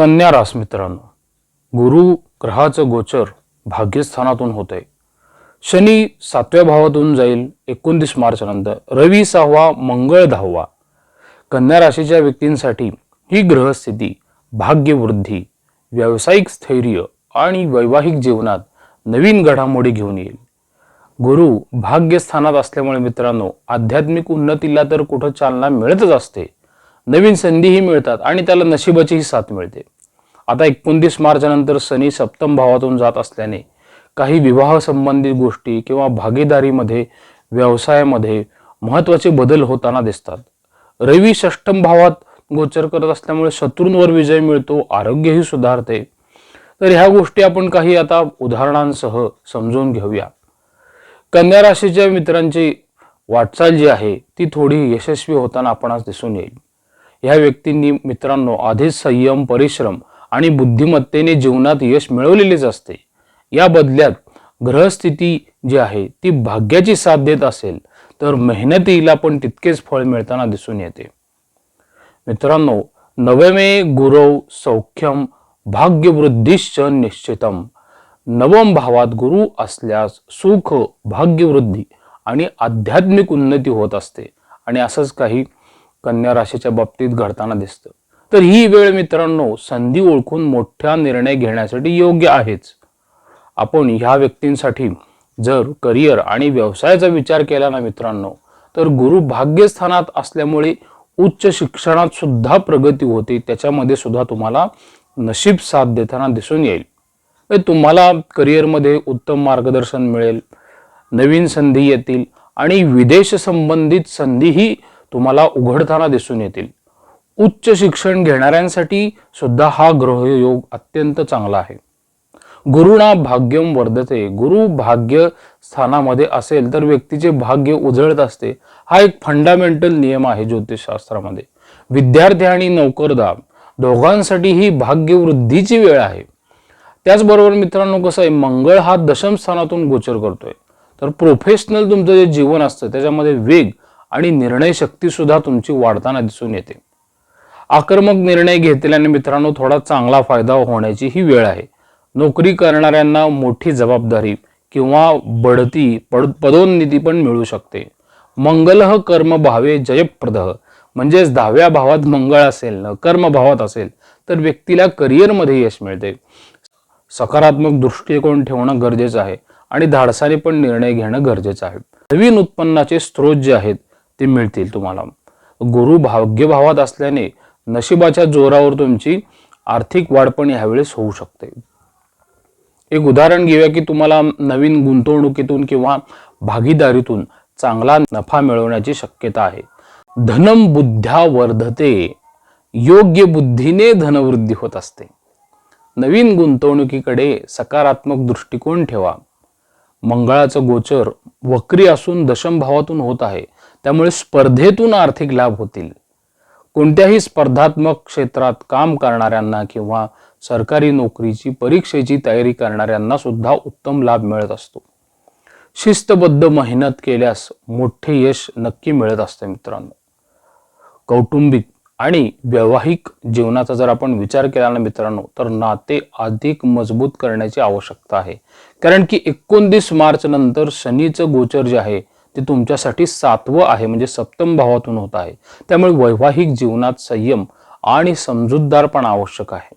कन्या रास मित्रांनो. गुरु ग्रहाचं गोचर भाग्यस्थानातून होतंय. शनी सातव्या भावातून जाईल एकोणतीस मार्च नंतर रवी सहावा मंगळ दहावा. कन्या राशीच्या व्यक्तींसाठी ही ग्रहस्थिती भाग्यवृद्धी व्यावसायिक स्थैर्य आणि वैवाहिक जीवनात नवीन घडामोडी घेऊन येईल. गुरु भाग्यस्थानात असल्यामुळे मित्रांनो आध्यात्मिक उन्नतीला तर कुठं चालना मिळतच असते. नवीन संधीही मिळतात आणि त्याला नशिबाचीही साथ मिळते. आता एकोणतीस मार्च नंतर शनी सप्तम भावातून जात असल्याने काही विवाह संबंधित गोष्टी किंवा भागीदारीमध्ये व्यवसायामध्ये महत्त्वाचे बदल होताना दिसतात. रवी षष्टम भावात गोचर करत असल्यामुळे शत्रूंवर विजय मिळतो आरोग्यही सुधारते. तर ह्या गोष्टी आपण काही आता उदाहरणांसह समजून घेऊया. कन्या राशीच्या मित्रांची वाटचाल जी आहे ती थोडी यशस्वी होताना आपणास दिसून येईल. ह्या व्यक्तींनी मित्रांनो आधीच संयम परिश्रम आणि बुद्धिमत्तेने जीवनात यश मिळवलेलेच असते. या बदल्यात ग्रहस्थिती जी आहे ती भाग्याची साथ देत असेल तर मेहनतीला पण तितकेच फळ मिळताना दिसून येते. मित्रांनो नवमे गुरव सौख्यम भाग्यवृद्धीश्च निश्चितम. नवम भावात गुरु असल्यास सुख भाग्यवृद्धी आणि आध्यात्मिक उन्नती होत असते. आणि असंच काही कन्या राशीच्या बाबतीत घडताना दिसतं. तर ही वेळ मित्रांनो संधी ओळखून मोठा निर्णय घेण्यासाठी योग्य आहेच. आपण ह्या व्यक्तींसाठी जर करिअर आणि व्यवसायाचा विचार केला ना मित्रांनो तर गुरु भाग्यस्थानात असल्यामुळे उच्च शिक्षणात सुद्धा प्रगती होते त्याच्यामध्ये सुद्धा तुम्हाला नशीब साथ देताना दिसून येईल. तुम्हाला करिअरमध्ये उत्तम मार्गदर्शन मिळेल नवीन संधी येतील आणि विदेश संबंधित संधीही तुम्हाला उघडताना दिसून येतील. उच्च शिक्षण घेणाऱ्यांसाठी सुद्धा हा ग्रहयोग अत्यंत चांगला आहे. गुरुणा भाग्यम वर्धते. गुरु भाग्य स्थानामध्ये असेल तर व्यक्तीचे भाग्य उजळत असते. हा एक फंडामेंटल नियम आहे ज्योतिषशास्त्रामध्ये. विद्यार्थी आणि नोकरदार दोघांसाठी ही भाग्यवृद्धीची वेळ आहे. त्याचबरोबर मित्रांनो कसं आहे मंगळ हा दशम स्थानातून गोचर करतोय. तर प्रोफेशनल तुमचं जे जीवन असतं त्याच्यामध्ये वेग आणि निर्णय शक्ती सुद्धा तुमची वाढताना दिसून येते. आक्रमक निर्णय घेतल्याने मित्रांनो थोडा चांगला फायदा होण्याची ही वेळ आहे. नोकरी करणाऱ्यांना मोठी जबाबदारी किंवा बढती पद पदोन्नती पण मिळू शकते. मंगलह कर्म भावे जयप्रद म्हणजेच दहाव्या भावात मंगळ असेल न कर्म भावात असेल तर व्यक्तीला करिअरमध्ये यश मिळते. सकारात्मक दृष्टिकोन ठेवणं गरजेचं आहे आणि धाडसाने पण निर्णय घेणं गरजेचं आहे. नवीन उत्पन्नाचे स्रोत जे आहेत ते मिळतील तुम्हाला. गुरु भाग्यभावात असल्याने नशिबाच्या जोरावर तुमची आर्थिक वाढ पण यावेळेस होऊ शकते. एक उदाहरण घेऊया की तुम्हाला नवीन गुंतवणुकीतून किंवा भागीदारीतून चांगला नफा मिळवण्याची शक्यता आहे. धनम बुद्ध्या वर्धते योग्य बुद्धीने धनवृद्धी होत असते. नवीन गुंतवणुकीकडे सकारात्मक दृष्टिकोन ठेवा. मंगळाचं गोचर वक्री असून दशम भावातून होत आहे. त्यामुळे स्पर्धेतून आर्थिक लाभ होतील. कोणत्याही स्पर्धात्मक क्षेत्रात काम करणाऱ्यांना किंवा सरकारी नोकरीची परीक्षेची तयारी करणाऱ्यांना सुद्धा उत्तम लाभ मिळत असतो. शिस्तबद्ध मेहनत केल्यास मोठे यश नक्की मिळत असते मित्रांनो. कौटुंबिक आणि वैवाहिक जीवनाचा जर आपण विचार केला ना मित्रांनो तर नाते अधिक मजबूत करण्याची आवश्यकता आहे. कारण की एकोणतीस मार्च नंतर शनीचं गोचर जे आहे ते तुमच्यासाठी सातवं आहे म्हणजे सप्तम भावातून होत आहे. त्यामुळे वैवाहिक जीवनात संयम आणि समजूतदारपणा आवश्यक आहे.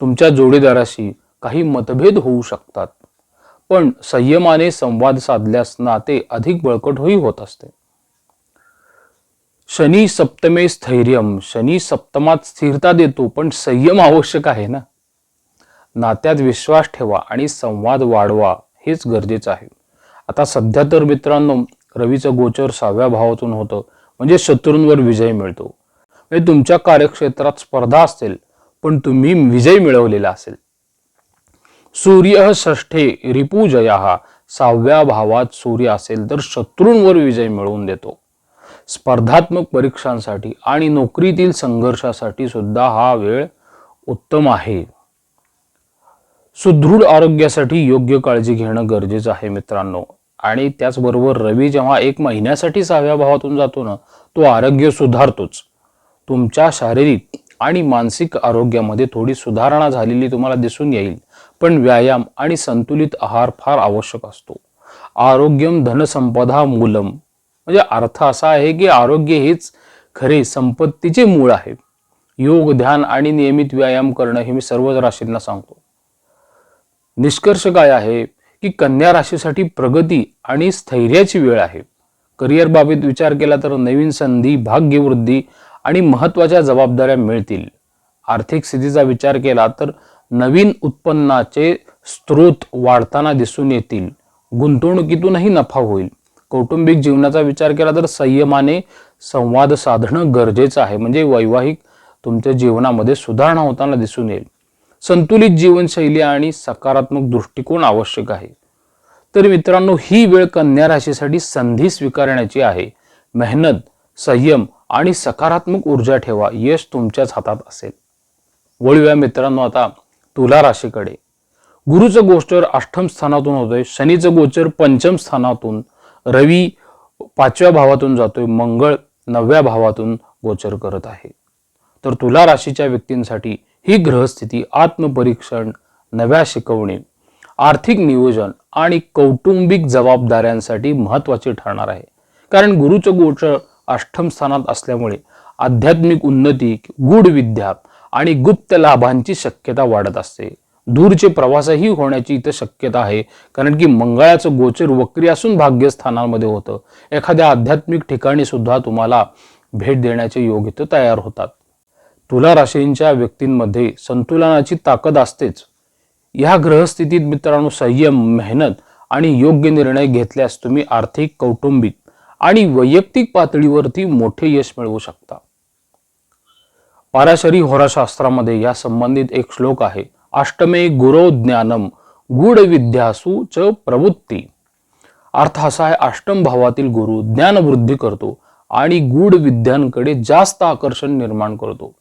तुमच्या जोडीदाराशी काही मतभेद होऊ शकतात पण संयमाने संवाद साधल्यास नाते अधिक बळकटही होत असते. शनी सप्तमे स्थैर्यम शनी सप्तमात स्थिरता देतो पण संयम आवश्यक आहे ना? नात्यात विश्वास ठेवा आणि संवाद वाढवा हेच गरजेचं आहे. आता सध्या तर मित्रांनो रवीचं गोचर सहाव्या भावातून होतं. म्हणजे शत्रूंवर विजय मिळतो. म्हणजे तुमच्या कार्यक्षेत्रात स्पर्धा असेल पण तुम्ही विजय मिळवलेला असेल. सूर्य षष्ठे रिपुजया सहाव्या भावात सूर्य असेल तर शत्रूंवर विजय मिळवून देतो. स्पर्धात्मक परीक्षांसाठी आणि नोकरीतील संघर्षासाठी सुद्धा हा वेळ उत्तम आहे. सुदृढ आरोग्यासाठी योग्य काळजी घेणं गरजेचं आहे मित्रांनो. आणि त्याचबरोबर रवी जेव्हा एक महिन्यासाठी सहाव्या भावातून जातो ना तो आरोग्य सुधारतोच. तुमच्या शारीरिक आणि मानसिक आरोग्यामध्ये थोडी सुधारणा झालेली तुम्हाला दिसून येईल पण व्यायाम आणि संतुलित आहार फार आवश्यक असतो. आरोग्यम धनसंपदा मूलम. म्हणजे अर्थ असा आहे की आरोग्य हेच खरे संपत्तीचे मूळ आहे. योग ध्यान आणि नियमित व्यायाम करणं हे मी सर्वच राशींना सांगतो. निष्कर्ष काय आहे? की कन्या राशीसाठी प्रगती आणि स्थैर्याची वेळ आहे. करिअर बाबतीत विचार केला तर नवीन संधी भाग्यवृद्धी आणि महत्त्वाच्या जबाबदाऱ्या मिळतील. आर्थिक स्थितीचा विचार केला तर नवीन उत्पन्नाचे स्रोत वाढताना दिसून येतील. गुंतवणुकीतूनही नफा होईल. कौटुंबिक जीवनाचा विचार केला तर संयमाने संवाद साधणं गरजेचं आहे. म्हणजे वैवाहिक तुमच्या जीवनामध्ये सुधारणा होताना दिसून येईल. संतुलित जीवनशैली आणि सकारात्मक दृष्टिकोन आवश्यक आहे. तर मित्रांनो ही वेळ कन्या राशीसाठी संधी स्वीकारण्याची आहे. मेहनत संयम आणि सकारात्मक ऊर्जा ठेवा यश तुमच्याच हातात असेल. वळूया मित्रांनो आता तुला राशीकडे. गुरुचं गोचर अष्टम स्थानातून होतोय शनीचं गोचर पंचम स्थानातून रवी पाचव्या भावातून जातोय मंगळ नवव्या भावातून गोचर करत आहे. तर तुला राशीच्या व्यक्तींसाठी ही ग्रहस्थिती आत्मपरीक्षण नव्या शिकवणी आर्थिक नियोजन आणि कौटुंबिक जबाबदाऱ्यांसाठी महत्त्वाचे ठरणार आहे. कारण गुरुचं गोचर अष्टम स्थानात असल्यामुळे आध्यात्मिक उन्नती गूढ विद्या आणि गुप्त लाभांची शक्यता वाढत असते. दूरचे प्रवासही होण्याची इथं शक्यता आहे. कारण की मंगळाचं गोचर वक्री असून भाग्यस्थानामध्ये होतं. एखाद्या आध्यात्मिक ठिकाणी सुद्धा तुम्हाला भेट देण्याचे योग इथं तयार होतात. तुला राशींच्या व्यक्तींमध्ये संतुलनाची ताकद असतेच. या ग्रहस्थितीत मित्रांनो संयम मेहनत आणि योग्य निर्णय घेतल्यास तुम्ही आर्थिक कौटुंबिक आणि वैयक्तिक पातळीवरती मोठे यश मिळवू शकता. पाराशरी होराशास्त्रामध्ये या संबंधित एक श्लोक आहे. अष्टमे गुरो ज्ञानम गूढ विद्यासू च प्रवृत्ती. अर्थ असा आहे अष्टम भावातील गुरु ज्ञानवृद्धी करतो आणि गूढ विद्यांकडे जास्त आकर्षण निर्माण करतो.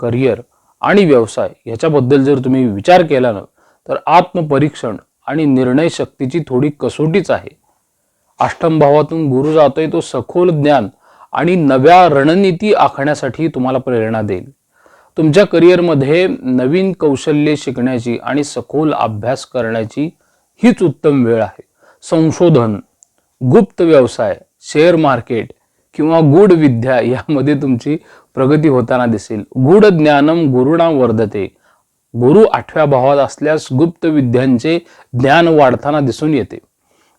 करिअर आणि व्यवसाय याच्याबद्दल जर तुम्ही विचार केला ना तर आत्मपरीक्षण आणि निर्णय शक्तीची थोडी कसोटीच आहे. अष्टम भावातून गुरु जातोय तो सखोल ज्ञान आणि नव्या रणनीती आखण्यासाठी तुम्हाला प्रेरणा देईल. तुमच्या करिअरमध्ये नवीन कौशल्ये शिकण्याची आणि सखोल अभ्यास करण्याची हीच उत्तम वेळ आहे. संशोधन गुप्त व्यवसाय शेअर मार्केट किंवा गूढ विद्या यामध्ये तुमची प्रगती होताना दिसेल. गूढ ज्ञानम गुरुणा वर्धते. गुरु आठव्या भावात असल्यास गुप्त विद्यांचे ज्ञान वाढताना दिसून येते.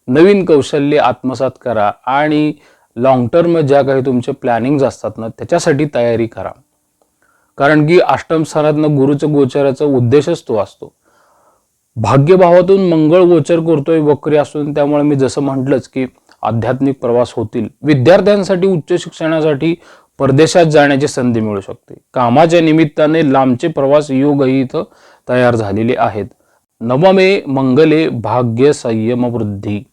नवीन कौशल्य आत्मसात करा आणि लॉंग टर्म ज्या काही तुमचे प्लॅनिंग असतात ना त्याच्यासाठी तयारी करा. कारण की अष्टम स्थानातनं गुरुचं गोचराचा उद्देशच तो असतो. भाग्यभावातून मंगळ गोचर करतोय वक्री असून त्यामुळे मी जसं म्हटलंच की आध्यात्मिक प्रवास होतील. विद्यार्थ्यांसाठी उच्च शिक्षणासाठी परदेशात जाण्याची संधी मिळू शकते. कामाच्या निमित्ताने लांबचे प्रवास योगही इथं तयार झालेले आहेत. नवमे मंगले भाग्य संयम वृद्धी.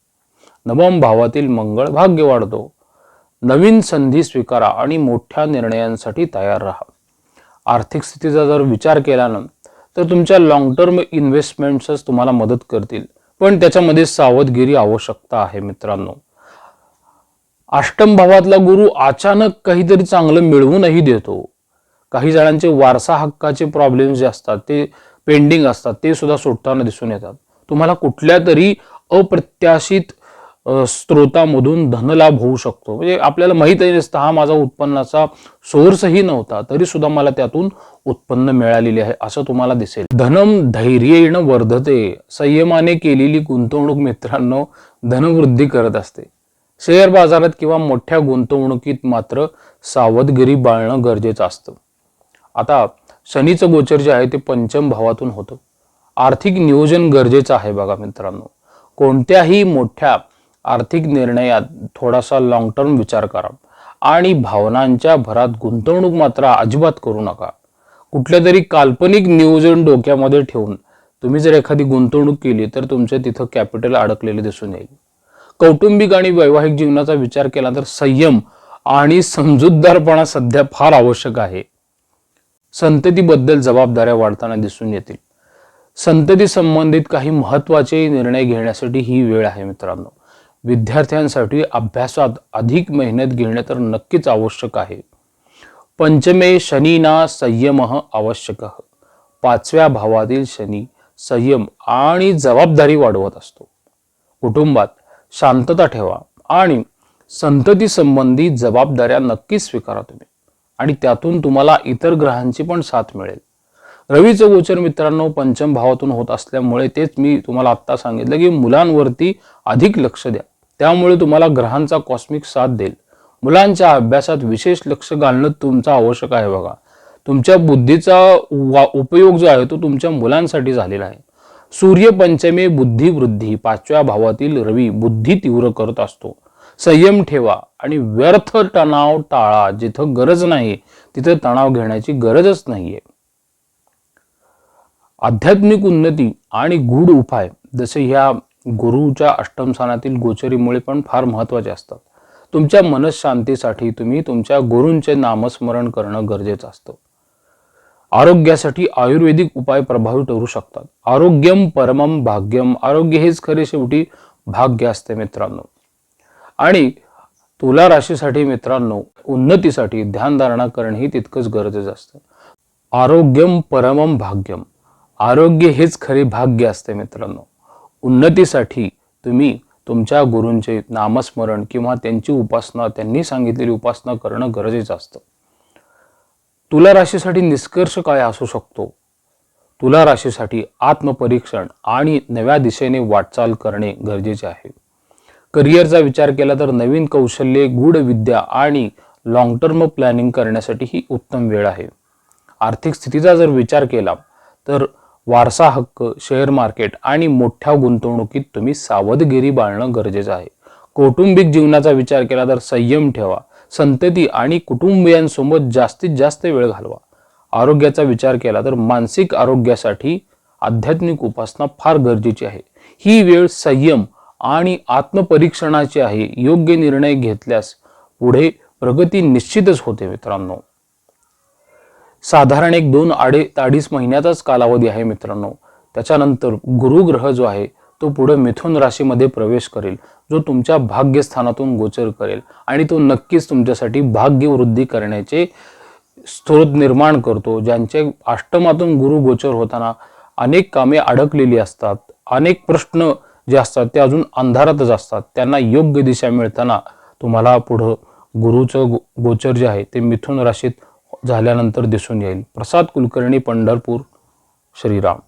नवम भावातील मंगळ भाग्य वाढतो. नवीन संधी स्वीकारा आणि मोठ्या निर्णयांसाठी तयार राहा. आर्थिक स्थितीचा जर विचार केला ना तर तुमच्या लॉंग टर्म इन्व्हेस्टमेंट्सच तुम्हाला मदत करतील. पण त्याच्यामध्ये सावधगिरी आवश्यकता आहे मित्रांनो. अष्टम भावातला गुरु अचानक काहीतरी चांगलं मिळवूनही देतो. काही जणांचे वारसा हक्काचे प्रॉब्लेम जे असतात ते पेंडिंग असतात ते सुद्धा सुटताना दिसून येतात. तुम्हाला कुठल्या तरी अप्रत्याशित स्त्रोतामधून धनलाभ होऊ शकतो. म्हणजे आपल्याला माहीतही नसतं हा माझा उत्पन्नाचा सोर्सही नव्हता तरी सुद्धा मला त्यातून उत्पन्न मिळालेले आहे असं तुम्हाला दिसेल. धनम धैर्येण वर्धते. संयमाने केलेली गुंतवणूक मित्रांनो धनवृद्धी करत असते. शेअर बाजारात किंवा मोठ्या गुंतवणुकीत मात्र सावधगिरी बाळणं गरजेचं असतं. आता शनीचं गोचर जे आहे ते पंचम भावातून होतं. आर्थिक नियोजन गरजेचं आहे बघा मित्रांनो. कोणत्याही मोठ्या आर्थिक निर्णयात थोडासा लॉंग टर्म विचार करा आणि भावनांच्या भरात गुंतवणूक मात्र अजिबात करू नका. कुठल्या तरी काल्पनिक नियोजन डोक्यामध्ये ठेवून तुम्ही जर एखादी गुंतवणूक केली तर तुमचे तिथं कॅपिटल अडकलेले दिसून येईल. कौटुंबिक आणि वैवाहिक जीवनाचा विचार केला तर संयम आणि समजूतदारपणा सध्या फार आवश्यक आहे. संततीबद्दल जबाबदाऱ्या वाढताना दिसून येतील. संतती संबंधित काही महत्त्वाचे निर्णय घेण्यासाठी ही वेळ आहे मित्रांनो. विद्यार्थ्यांसाठी अभ्यासात अधिक मेहनत घेणे तर नक्कीच आवश्यक आहे. पंचमे शनीना संयम आवश्यक. पाचव्या भावातील शनी संयम आणि जबाबदारी वाढवत असतो. कुटुंबात शांतता ठेवा आणि संततीसंबंधी जबाबदाऱ्या नक्कीच स्वीकारा तुम्ही. आणि त्यातून तुम्हाला इतर ग्रहांची पण साथ मिळेल. रवीचं गोचर मित्रांनो पंचम भावातून होत असल्यामुळे तेच मी तुम्हाला आत्ता सांगितलं की मुलांवरती अधिक लक्ष द्या. त्यामुळे तुम्हाला ग्रहांचा कॉस्मिक साथ देईल. मुलांच्या अभ्यासात विशेष लक्ष घालणं तुमचं आवश्यक आहे बघा. तुमच्या बुद्धीचा वा उपयोग जो आहे तो तुमच्या मुलांसाठी झालेला आहे. सूर्यपंचमी बुद्धिवृद्धी. बुद्धी वृद्धी पाचव्या भावातील रवी बुद्धी तीव्र करत असतो. संयम ठेवा आणि व्यर्थ तणाव टाळा. जिथं गरज नाही तिथं तणाव घेण्याची गरजच नाहीये. आध्यात्मिक उन्नती आणि गूढ उपाय जसे ह्या गुरुच्या अष्टम स्थानातील गोचरीमुळे पण फार महत्त्वाचे असतात. तुमच्या मनशांतीसाठी तुम्ही तुमच्या गुरूंचे नामस्मरण करणं गरजेचं असतं. आरोग्यासाठी आयुर्वेदिक उपाय प्रभावी ठरू शकतात. आरोग्यम परमम भाग्यम. आरोग्य हेच खरे शेवटी भाग्य असते मित्रांनो. आणि तुला राशीसाठी मित्रांनो उन्नतीसाठी ध्यानधारणा करणे ही तितकंच गरजेचं असतं. आरोग्यम परमम भाग्यम. आरोग्य हेच खरे भाग्य असते मित्रांनो. उन्नतीसाठी तुम्ही तुमच्या गुरूंचे नामस्मरण किंवा त्यांची उपासना त्यांनी सांगितलेली उपासना करणं गरजेचं असतं. तुला राशीसाठी निष्कर्ष काय असू शकतो? तुला राशीसाठी आत्मपरीक्षण आणि नव्या दिशेने वाटचाल करणे गरजेचे आहे. करिअरचा विचार केला तर नवीन कौशल्ये गूढ विद्या आणि लॉंग टर्म प्लॅनिंग करण्यासाठी ही उत्तम वेळ आहे. आर्थिक स्थितीचा जर विचार केला तर वारसा हक्क शेअर मार्केट आणि मोठ्या गुंतवणुकीत तुम्ही सावधगिरी बाळणं गरजेचं आहे. कौटुंबिक जीवनाचा विचार केला तर संयम ठेवा. संतती आणि कुटुंबियांसोबत जास्तीत जास्त वेळ घालवा. आरोग्याचा विचार केला तर मानसिक आरोग्यासाठी आध्यात्मिक उपासना फार गरजेची आहे. ही वेळ संयम आणि आत्मपरीक्षणाची आहे. योग्य निर्णय घेतल्यास पुढे प्रगती निश्चितच होते मित्रांनो. साधारण एक दोन आडे अडीच महिन्याचाच कालावधी आहे मित्रांनो. त्याच्यानंतर गुरुग्रह जो आहे तो पुढे मिथुन राशीमध्ये प्रवेश करेल जो तुमच्या भाग्यस्थानातून गोचर करेल आणि तो नक्कीच तुमच्यासाठी भाग्यवृद्धी करण्याचे स्त्रोत निर्माण करतो ज्यांचे अष्टमातून गुरु गोचर होताना अनेक कामे अडकलेली असतात अनेक प्रश्न जे असतात ते अजून अंधारातच असतात. त्यांना योग्य दिशा मिळताना तुम्हाला पुढं गुरुचं गो- गोचर जे आहे ते मिथुन राशीत झाल्यानंतर दिसून येईल. प्रसाद कुलकर्णी पंढरपूर श्रीराम.